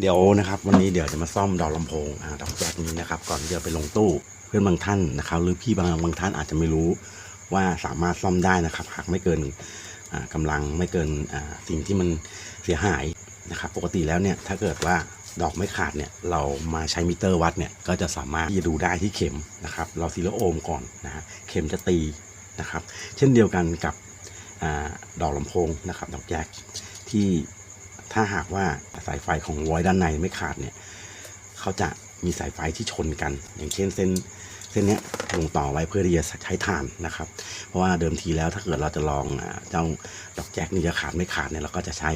เดี๋ยวนะครับ วันนี้เดี๋ยวจะมาซ่อมดอกลำโพงอ่าดอกแจ็คนี้นะครับ ก่อนที่จะไปลงตู้เพื่อนบางท่านนะครับ หรือพี่บางบางท่านอาจจะไม่รู้ว่าสามารถซ่อมได้นะครับ หากไม่เกินอ่ากำลังไม่เกินสิ่งที่มันเสียหายนะครับ ปกติแล้วเนี่ยถ้าเกิดว่าดอกไม่ขาดเนี่ยเรามาใช้มิเตอร์วัดเนี่ยก็จะสามารถที่จะดูได้ที่เข็มนะครับ เราซีโรโอห์มก่อนนะฮะเข็มจะตีนะครับ เช่นเดียวกันกับอดอกลำโพงนะครับ ดอกแจ็คที่ ถ้าหากว่าสายไฟของวอยด้านในไม่ขาดเนี่ยเขาจะมีสายไฟที่ชนกัน อย่างเช่นเส้นเส้นนี้ลงต่อไว้เพื่อที่จะใช้ถ่านนะครับ เพราะว่าเดิมทีแล้วถ้าเกิดเราจะลองอาเจ้าดอกแจ็คนี่จะขาดไม่ขาดเนี่ยเราก็จะใช้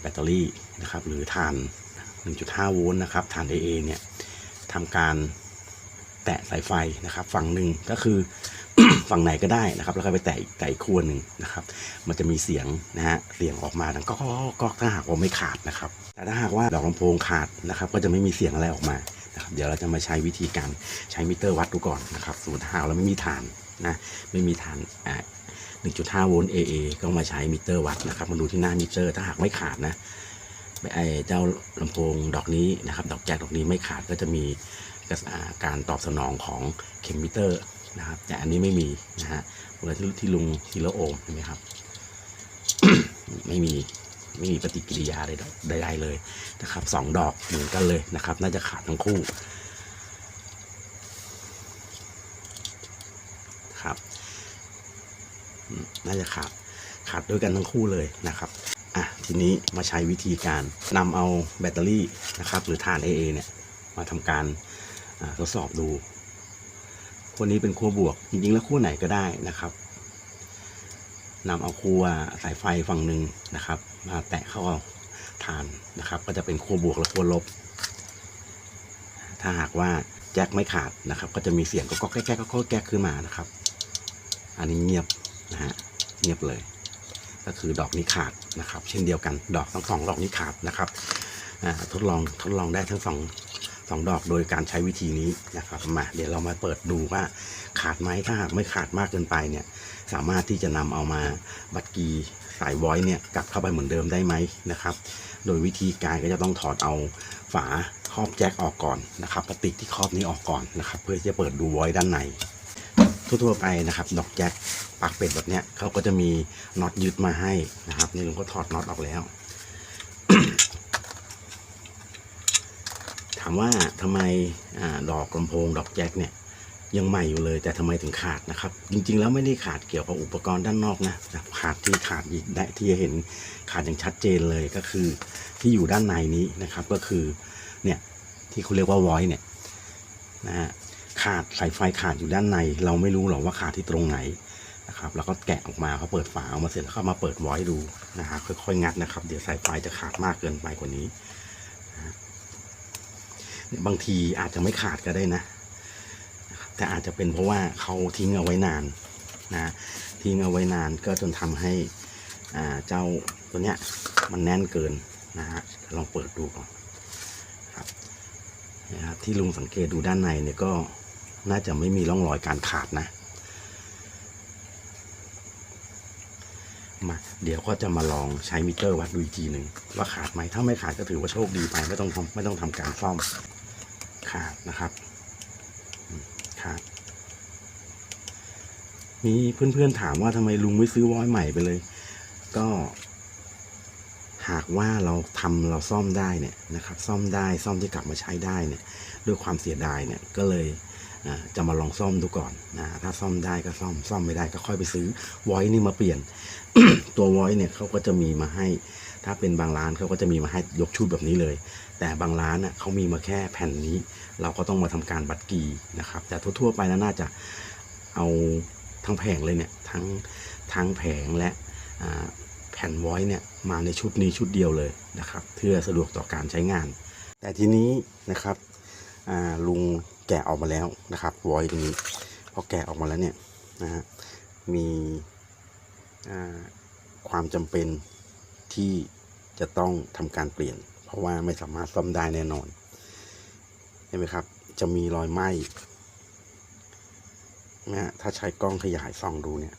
แบตเตอรี่นะครับหรือถ่าน 1.5 โวลต์นะครับถ่าน AA เนี่ยทำการแตะสายไฟนะครับ ฝั่งหนึ่งก็คือ ฝั่งไหนก็ได้นะครับ แล้วก็ไปแตะอีกแตะอีกขั้วหนึ่งนะครับ มันจะมีเสียงนะฮะเสียงออกมาดังก็ก็ถ้าหากว่าไม่ขาดนะครับ แต่ถ้าหากว่าดอกลำโพงขาดนะครับ ก็จะไม่มีเสียงอะไรออกมานะครับ เดี๋ยวเราจะมาใช้วิธีการใช้มิเตอร์วัดดูก่อนนะครับสมมติถ้าหากเราไม่มีฐานนะไม่มีฐานอ่า1.5 โวลต์ AA ก็มาใช้มิเตอร์วัดนะครับ มาดูที่หน้ามิเตอร์ ถ้าหากไม่ขาดนะไอ้เจ้าลำโพงดอกนี้นะครับ ดอกแจ็คดอกนี้ไม่ขาดก็จะมีกาการตอบสนองของเข็มมิเตอร์ นะครับ แต่อันนี้ไม่มีนะฮะเวลาที่ที่ลุงทีละโอมเห็นไหมครับ ไม่มีไม่มีปฏิกิริยาใดใดๆเลยนะครับสองดอกเหมือนกันเลยนะครับ น่าจะขาดทั้งคู่ครับน่าจะขาดขาดด้วยกันทั้งคู่เลยนะครับอะทีนี้มาใช้วิธีการนำเอาแบตเตอรี่นะครับ หรือถ่าน AA เนี่ยมาทำการทดสอบดู ขั้วนี้เป็นขั้วบวก จริงๆ แล้วขั้วไหนก็ได้นะครับนำเอาขั้วสายไฟฝั่งหนึ่งนะครับ มาแตะเข้าถ่านนะครับ ก็จะเป็นขั้วบวกและขั้วลบ ถ้าหากว่าแจ็คไม่ขาดนะครับ ก็จะมีเสียงก็ก็แก๊กแก๊กก็ก็แก๊กขึ้นมานะครับ อันนี้เงียบนะฮะเงียบเลย ก็คือดอกนี้ขาดนะครับ เช่นเดียวกันดอกทั้งสองดอกนี้ขาดนะครับทดลองทดลองได้ทั้งสอง สองดอกโดยการใช้วิธีนี้นะครับมาเดี๋ยวเรามาเปิดดูว่าขาดไหมถ้าหากไม่ขาดมากเกินไปเนี่ยสามารถที่จะนำเอามาบัตรกีสายวอยเนี่ยกลับเข้าไปเหมือนเดิมได้ไหมนะครับ โดยวิธีการก็จะต้องถอดเอาฝาครอบแจ็คออกก่อนนะครับพลาสติกที่ครอบนี้ออกก่อนนะครับ เพื่อที่จะเปิดดูวอยด้านในทั่วๆไปนะครับดอกแจ็คปากเป็ดแบบเนี้ยเขาก็จะมีน็อตยึดมาให้นะครับนี่ลุงก็ถอดน็อตออกแล้วามว่าทำไมอดอกลำโพงดอกแจ็คเนี่ยยังใหม่อยู่เลย แต่ทำไมถึงขาดนะครับ จริงๆแล้วไม่ได้ขาดเกี่ยวกับอุปกรณ์ด้านนอกนะขาดที่ขาดอีกได้ที่จะเห็นขาดอย่างชัดเจนเลยก็คือที่อยู่ด้านในนี้นะครับ ก็คือเนี่ยที่เขาเรียกว่าวอยเนี่ยนะฮะขาดสายไฟขาดอยู่ด้านใน เราไม่รู้หรอกว่าขาดที่ตรงไหนนะครับแล้วก็แกะออกมาเขาเปิดฝาออกมาเสร็จแล้วก็มาเปิดไว้ดูนะฮะค่อยๆงัดนะครับ เดี๋ยวสายไฟจะขาดมากเกินไปกว่านี้ บางทีอาจจะไม่ขาดก็ได้นะ แต่อาจจะเป็นเพราะว่าเขาทิ้งเอาไว้นานนะทิ้งเอาไว้นานก็จนทำให้เจ้าตัวเนี้ยมันแน่นเกินนะฮะลองเปิดดูก่อนนะครับที่ลุงสังเกตดูด้านในเนี่ยก็น่าจะไม่มีร่องรอยการขาดนะมาเดี๋ยวก็จะมาลองใช้มิเตอร์วัดดูอีกทีหนึ่งว่าขาดไหมถ้าไม่ขาดก็ถือว่าโชคดีไปไม่ต้องทำไม่ต้องทำการซ่อม ขาดนะครับอืมขาดมีเพื่อนๆถามว่าทำไมลุงไม่ซื้อวอยใหม่ไปเลย ก็ หากว่าเราทำเราซ่อมได้เนี่ยนะครับ ซ่อมได้ซ่อมที่กลับมาใช้ได้เนี่ย ด้วยความเสียดายเนี่ยก็เลยจะมาลองซ่อมดูก่อนนะถ้าซ่อมได้ก็ซ่อมซ่อมไม่ได้ก็ค่อยไปซื้อวอยนี่มาเปลี่ยน ตัววอยเนี่ยเขาก็จะมีมาให้ ถ้าเป็นบางร้านเขาก็จะมีมาให้ยกชุดแบบนี้เลย แต่บางร้านน่ะเขามีมาแค่แผ่นนี้ เราก็ต้องมาทำการบัดกีนะครับ แต่ทั่วๆไปน่าจะเอาทั้งแผงเลยเนี่ยทั้งทั้งแผงและแผ่นไว้เนี่ยมาในชุดนี้ชุดเดียวเลยนะครับ เพื่อสะดวกต่อการใช้งาน แต่ทีนี้นะครับลุงแกะออกมาแล้วนะครับไว้ตรงนี้พอแกะออกมาแล้วเนี่ยนะฮะมีความจำเป็นที่จะต้องทำการเปลี่ยน เพราะว่าไม่สามารถซ่อมได้แน่นอนเห็นไหมครับ จะมีรอยไหม้นะถ้าใช้กล้องขยายส่องดูเนี่ย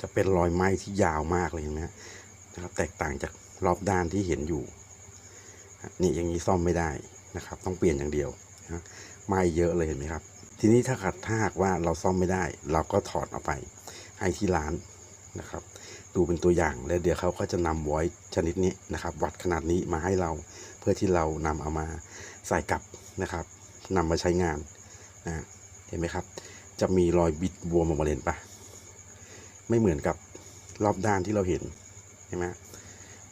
จะเป็นรอยไหม้ที่ยาวมากเลยนะนะครับ แตกต่างจากรอบด้านที่เห็นอยู่นี่อย่างนี้ซ่อมไม่ได้นะครับ ต้องเปลี่ยนอย่างเดียวนะไหม่เยอะเลยเห็นไหมครับ ทีนี้ถ้าขัดถ้าหากว่าเราซ่อมไม่ได้ เราก็ถอดออกไปให้ที่ร้านนะครับ ดูเป็นตัวอย่าง แล้วเดี๋ยวเขาก็จะนำไว้ชนิดนี้นะครับ วัดขนาดนี้มาให้เราเพื่อที่เรานำเอามาใส่กลับนะครับนำมาใช้งานนะเห็นไหมครับ จะมีรอยบิดบวมออกมาเห็นปะไม่เหมือนกับรอบด้านที่เราเห็นใช่ไหม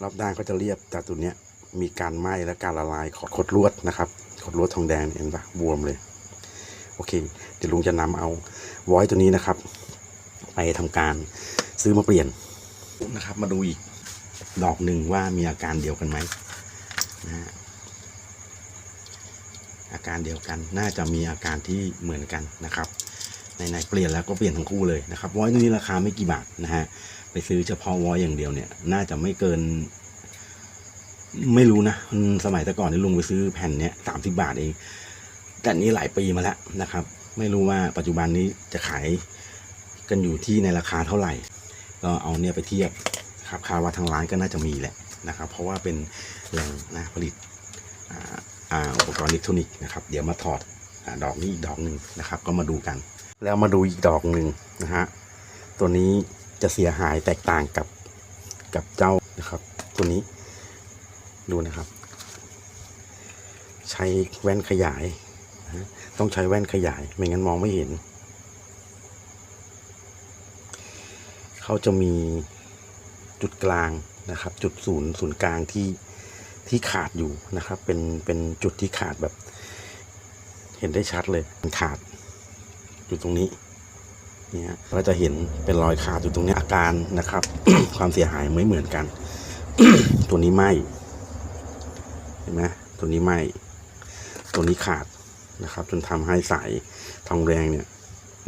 รอบด้านก็จะเรียบแต่ตัวเนี้ยมีการไหม้และการละลายของขดลวดนะครับขดลวดทองแดงเห็นปะบวมเลยโอเค เดี๋ยวลุงจะนำเอาไว้ตัวนี้นะครับ ไปทำการซื้อมาเปลี่ยน นะครับ มาดูอีกดอกหนึ่งว่ามีอาการเดียวกันไหมนะอาการเดียวกันน่าจะมีอาการที่เหมือนกันนะครับในๆเปลี่ยนแล้วก็เปลี่ยนทั้งคู่เลยนะครับวอยตัวนี้ราคาไม่กี่บาทนะฮะไปซื้อเฉพาะวอยอย่างเดียวเนี่ย น่าจะไม่เกิน ไม่รู้นะสมัยแต่ก่อนนี่ลุงไปซื้อแผ่นเนี้ยสามสิบาทเอง แต่นี้หลายปีมาแล้วนะครับ ไม่รู้ว่าปัจจุบันนี้จะขายกันอยู่ที่ในราคาเท่าไหร่ ก็เอาเนี่ยไปเทียบครับคาดว่าทางร้านก็น่าจะมีแหละนะครับ เพราะว่าเป็นแหล่งนะผลิตอุปกรณ์อิเล็กทรอนิกส์นะครับ เดี๋ยวมาถอดอดอกนี้อีกดอกหนึ่งนะครับ ก็มาดูกัน แล้วมาดูอีกดอกหนึ่งนะฮะตัวนี้จะเสียหายแตกต่างกับกับเจ้านะครับ ตัวนี้ดูนะครับ ใช้แว่นขยาย ต้องใช้แว่นขยายไม่งั้นมองไม่เห็น เขาจะมีจุดกลางนะครับ จุดศูนย์ศูนย์กลางที่ที่ขาดอยู่นะครับ เป็นเป็นจุดที่ขาดแบบ เห็นได้ชัดเลยมันขาดอยู่ตรงนี้เนี่ยเราจะเห็นเป็นรอยขาดอยู่ตรงนี้อาการนะครับ ความเสียหายไม่เหมือนกัน ตัวนี้ไหมเห็นไหมตัวนี้ไหมตัวนี้ขาดนะครับ จนทำให้สายทองแดงเนี่ย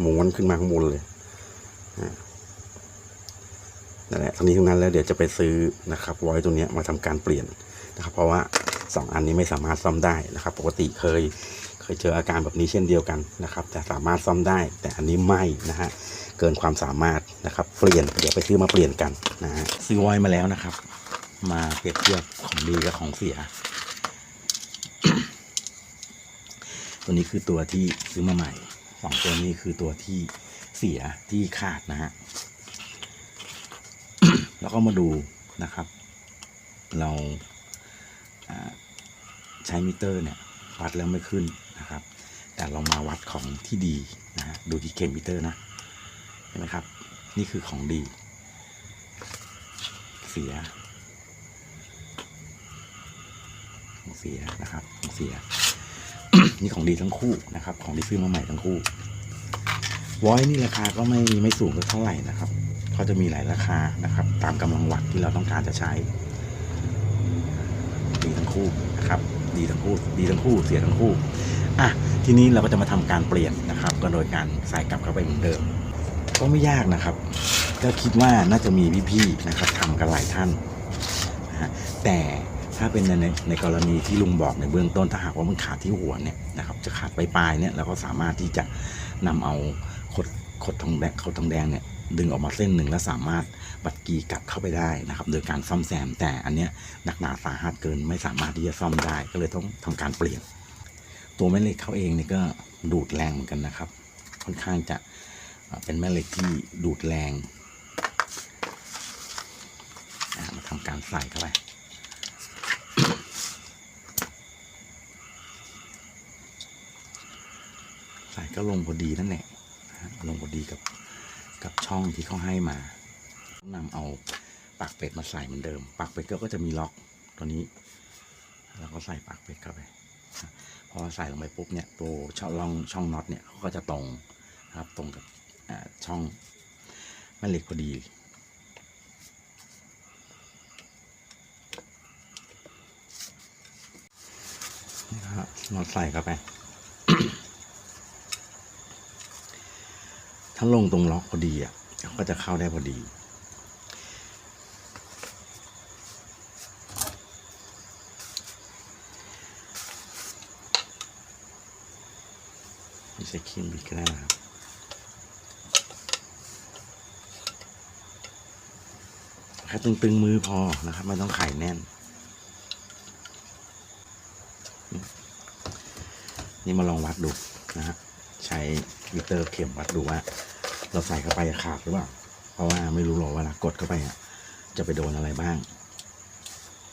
ม้วนขึ้นมาข้างบนเลยนั่ นั่นแหละทั้งนี้ทั้งนั้นแล้วเดี๋ยวจะไปซื้อนะครับไว้ตัวนี้มาทำการเปลี่ยนนะครับ เพราะว่า 2 อันนี้ไม่สามารถซ่อมได้นะครับ ปกติเคยเคยเจออาการแบบนี้เช่นเดียวกันนะครับ แต่สามารถซ่อมได้ แต่อันนี้ไม่นะฮะเกินความสามารถนะครับเปลี่ยนเดี๋ยวไปซื้อมาเปลี่ยนกันนะฮะซื้อไว้มาแล้วนะครับ มาเปรียบเทียบของดีกับของเสีย ตัวนี้คือตัวที่ซื้อมาใหม่สองตัวนี้คือตัวที่เสียที่ขาดนะฮะ แล้วก็มาดูนะครับ เราใช้มิเตอร์เนี่ยวัดแล้วไม่ขึ้นนะครับ แต่เรามาวัดของที่ดีนะฮะดูที่เข็มมิเตอร์นะเห็นไหมครับ นี่คือของดี เสียของเสียนะครับของเสีย นี่ของดีทั้งคู่นะครับ ของที่ซื้อมาใหม่ทั้งคู่วอยนี่ราคาก็ไม่ไม่สูงเท่าไหร่นะครับ เขาจะมีหลายราคานะครับ ตามกำลังวัตที่เราต้องการจะใช้ ดีทั้งคู่นะครับ ดีทั้งคู่ ดีทั้งคู่ เสียทั้งคู่ อะ ทีนี้เราก็จะมาทำการเปลี่ยนนะครับ ก็โดยการใส่กลับเข้าไปเหมือนเดิม ก็ไม่ยากนะครับ ก็คิดว่าน่าจะมีพี่ๆนะครับทำกันหลายท่านนะฮะแต่ถ้าเป็นในในกรณีที่ลุงบอกในเบื้องต้นถ้าหากว่ามันขาดที่หัวเนี่ยนะครับจะขาดปลายๆเนี่ยเราก็สามารถที่จะนำเอาขดขดทองแดงขดทองแดงเนี่ย ดึงออกมาเส้นหนึ่งแล้วสามารถบัดกีกลับเข้าไปได้นะครับ โดยการซ่อมแซมแต่อันเนี้ยหนักหนาสาหัสเกินไม่สามารถที่จะซ่อมได้ก็เลยต้องทำการเปลี่ยน ตัวแม่เหล็กเขาเองเนี่ก็ดูดแรงเหมือนกันนะครับ ค่อนข้างจะเป็นแม่เหล็กที่ดูดแรงมาทำการใส่เข้าไปใส่ก็ลงพอดีนั่นแหละลงพอดีกับ กับช่องที่เขาให้มานำเอาปากเป็ดมาใส่เหมือนเดิม ปากเป็ดก็จะมีล็อกตัวนี้ แล้วก็ใส่ปากเป็ดเข้าไปพอใส่ลงไปปุ๊บเนี่ยตัวช่ององช่องน็อตเนี่ยเขาก็จะตรงนะครับตรงกับช่องแม่เหล็กพอดีนี่ครับน็อตใส่เข้าไป ถ้าลงตรงล็อกพอดีอะก็จะเข้าได้พอดีไม่ใช่ครีมบิดก็ได้นะครับแค่ตึงๆมือพอนะครับ ไม่ต้องไข่แน่น นี่มาลองวัดดูนะฮะใช้ มิเตอร์เข็มวัดดูว่า เราใส่เข้าไปขาดหรือเปล่า เพราะว่าไม่รู้หรอกเวลากดเข้าไปอะจะไปโดนอะไรบ้าง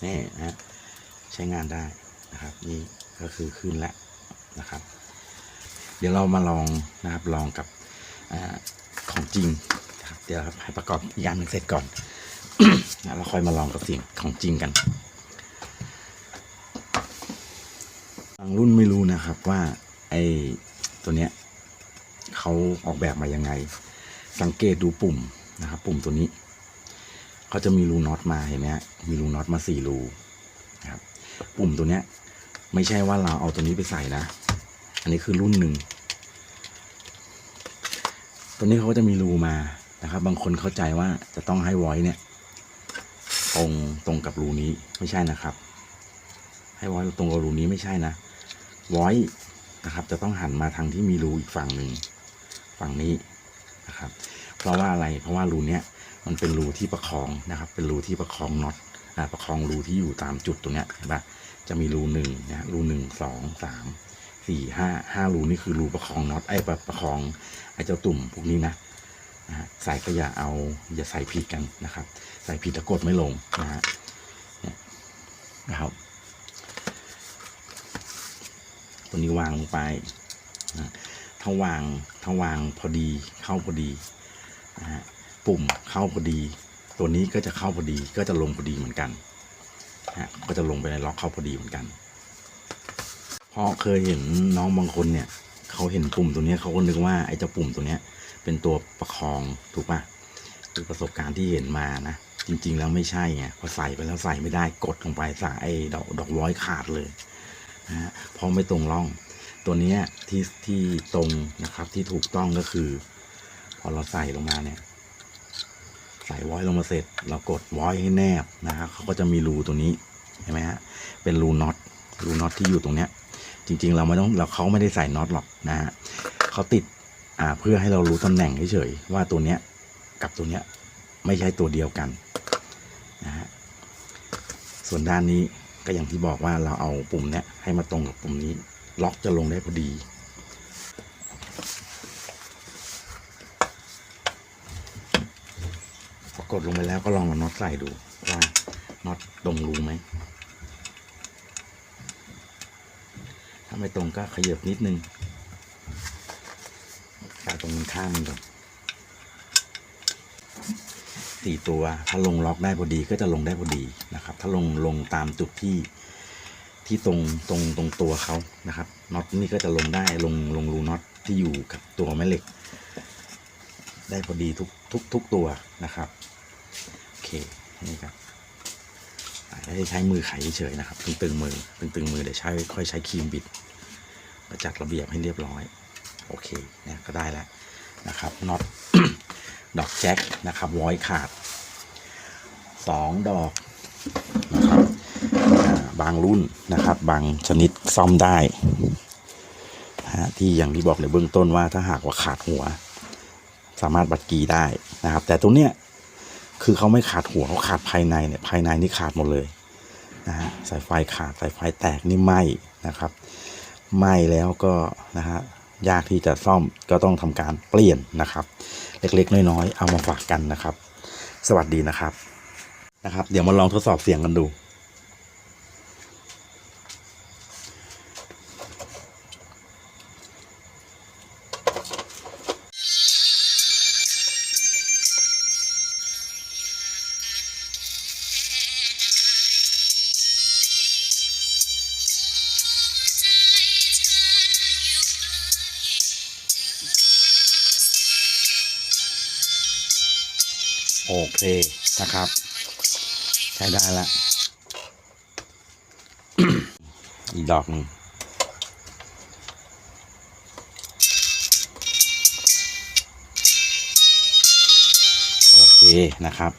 นี่นะใช้งานได้นะครับ นี่ก็คือขึ้นแล้วนะครับ เดี๋ยวเรามาลองนะครับลองกับอของจริงนะครับเดี๋ยวให้ประกอบอีกอย่างหนึ่งเสร็จก่อนนะแล้วค่อยมาลองกับสิ่งของจริงกันบางรุ่นไม่รู้นะครับว่าไอ้ตัวเนี้ย เขาออกแบบมายังไง สังเกตดูปุ่มนะครับ ปุ่มตัวนี้ เขาจะมีรูน็อตมาเห็นไหมฮะมีรูน็อตมาสี่รูนะครับ ปุ่มตัวเนี้ย ไม่ใช่ว่าเราเอาตัวนี้ไปใส่นะ อันนี้คือรุ่นหนึ่งตัวนี้เขาก็จะมีรูมานะครับ บางคนเข้าใจว่าจะต้องให้ไว้เนี่ยตรงตรงกับรูนี้ไม่ใช่นะครับ ให้ไว้ตรงกับรูนี้ไม่ใช่นะไว้นะครับ จะต้องหันมาทางที่มีรูอีกฝั่งหนึ่ง ฝั่งนี้นะครับ เพราะว่าอะไรเพราะว่ารูเนี้ยมันเป็นรูที่ประคองนะครับ เป็นรูที่ประคองน็อตประคองรูที่อยู่ตามจุดตรงเนี้ยเห็นปะจะมีรูหนึ่งนะรูหนึ่งสองสามสี่ห้าห้ารูนี่คือรูประคองน็อตไอ้ประประคองไอ้เจ้าตุ่มพวกนี้นะนะฮะใส่ก็อย่าเอาอย่าใส่ผิดกันนะครับ ใส่ผิดแล้วกดไม่ลงนะฮะเนี่ยนะครับตัวนี้วางลงไปนะถ้าวาง ถ้าวางพอดีเข้าพอดีนะฮะปุ่มเข้าพอดี ตัวนี้ก็จะเข้าพอดีก็จะลงพอดีเหมือนกันนะฮะก็จะลงไปในล็อกเข้าพอดีเหมือนกันเพราะเคยเห็นน้องบางคนเนี่ยเขาเห็นปุ่มตัวนี้เขาก็นึกว่าไอ้เจ้าปุ่มตัวเนี้ยเป็นตัวประคองถูกปะคือประสบการณ์ที่เห็นมานะจริง ๆ แล้วไม่ใช่ไงพอใส่ไปแล้วใส่ไม่ได้กดลงไปสายไอ้ดอกดอกร้อยขาดเลยนะฮะเพราะไม่ตรงร่อง ตัวนี้ที่ที่ตรงนะครับที่ถูกต้องก็คือ พอเราใส่ลงมาเนี่ย ใส่ไว้ลงมาเสร็จ เรากดไว้ให้แนบนะฮะเขาก็จะมีรูตัวนี้เห็นไหมฮะเป็นรูน็อตรูน็อตที่อยู่ตรงเนี้ย จริง ๆ เราไม่ต้องเราเขาไม่ได้ใส่น็อตหรอกนะฮะเขาติดอ่าเพื่อให้เรารู้ตำแหน่งเฉยๆว่าตัวเนี้ยกับตัวเนี้ยไม่ใช่ตัวเดียวกันนะฮะส่วนด้านนี้ก็อย่างที่บอกว่าเราเอาปุ่มเนี้ยให้มาตรงกับปุ่มนี้ ล็อกจะลงได้พอดี พอกดลงไปแล้วก็ลองเอาน็อตใส่ดูว่าน็อตตรงรูไหม ถ้าไม่ตรงก็ขยับนิดนึงใส่ตรงข้างมันก่อนสี่ตัวถ้าลงล็อกได้พอดีก็จะลงได้พอดีนะครับ ถ้าลงลงตามจุดที่ ที่ตรงตรงตรงตัวเขานะครับน็อตนี่ก็จะลงได้ลงลงรูน็อตที่อยู่กับตัวแม่เหล็ก ได้พอดีทุกทุกทุกตัวนะครับโอเคนี่ครับไม่ได้ใช้มือไขเฉยนะครับตึงตึงมือตึงตึงมือเดี๋ยวใช้ค่อยใช้ครีมบิดมาจัดระเบียบให้เรียบร้อย โอเคเนี่ยก็ได้แล้วนะครับน็อตดอกแจ็คนะครับร้อยขาดสองดอกนะาบางรุ่นนะครับ บางชนิดซ่อมได้ฮะที่อย่างที่บอกในเบื้องต้นว่าถ้าหากว่าขาดหัว สามารถบัดกีได้นะครับ แต่ตัวเนี้ยคือเขาไม่ขาดหัวเขาขาดภายในเนี่ยภายในนี่ขาดหมดเลยนะฮะสายไฟขาดสายไฟแตกนี่ไหมนะครับไหม้แล้วก็นะฮะยากที่จะซ่อมก็ต้องทำการเปลี่ยนนะครับ เล็กๆ น้อยๆ เอามาฝากกันนะครับ สวัสดีนะครับนะครับ เดี๋ยวมาลองทดสอบเสียงกันดู โอเคนะครับ ใช้ได้ละอีกดอกหนึ่งโอเคนะครับ